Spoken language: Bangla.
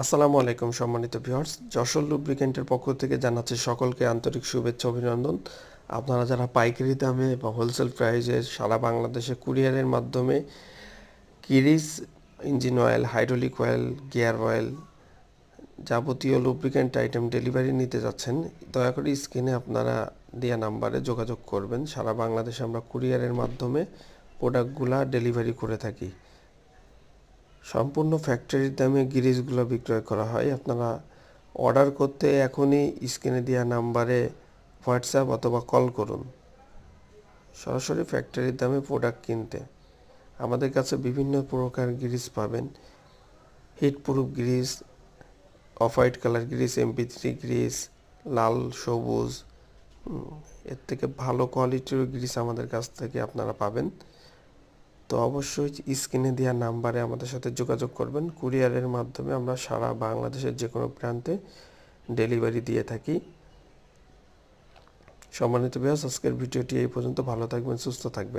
আসসালামু আলাইকুম, সম্মানিত ভিউয়ার্স। যশোর লুব্রিকেন্টের পক্ষ থেকে জানাচ্ছি সকলকে আন্তরিক শুভেচ্ছা, অভিনন্দন। আপনারা যারা পাইকারি দামে বা হোলসেল প্রাইসে সারা বাংলাদেশে কুরিয়ারের মাধ্যমে কিরিস, engine oil, hydraulic oil, gear oil যাবতীয় লুব্রিকেন্ট আইটেম ডেলিভারি নিতে যাচ্ছেন, দয়া করে স্ক্রিনে আপনারা দেওয়া নাম্বারে যোগাযোগ করবেন। সারা বাংলাদেশে আমরা কুরিয়ারের মাধ্যমে প্রোডাক্টগুলা ডেলিভারি করে থাকি। সম্পূর্ণ ফ্যাক্টরির দামে গিরিজগুলো বিক্রয় করা হয়। আপনারা অর্ডার করতে এখনই স্ক্রিনে দেওয়া নাম্বারে হোয়াটসঅ্যাপ অথবা কল করুন। সরাসরি ফ্যাক্টরির দামে প্রোডাক্ট কিনতে। আমাদের কাছে বিভিন্ন প্রকার গ্রিজ পাবেন। Heat proof grease off white colour grease MP three grease লাল, সবুজ এর থেকে ভালো কোয়ালিটির গ্রিজ আমাদের কাছ থেকে আপনারা পাবেন। তো অবশ্যই স্ক্রিনে দেওয়া নাম্বারে আমাদের সাথে যোগাযোগ করবেন। কুরিয়ারের মাধ্যমে আমরা সারা বাংলাদেশের যে কোনো প্রান্তে ডেলিভারি দিয়ে থাকি। সম্মানিত বিয়াস আজকের ভিডিওটি এই পর্যন্ত। ভালো থাকবেন, সুস্থ থাকবেন।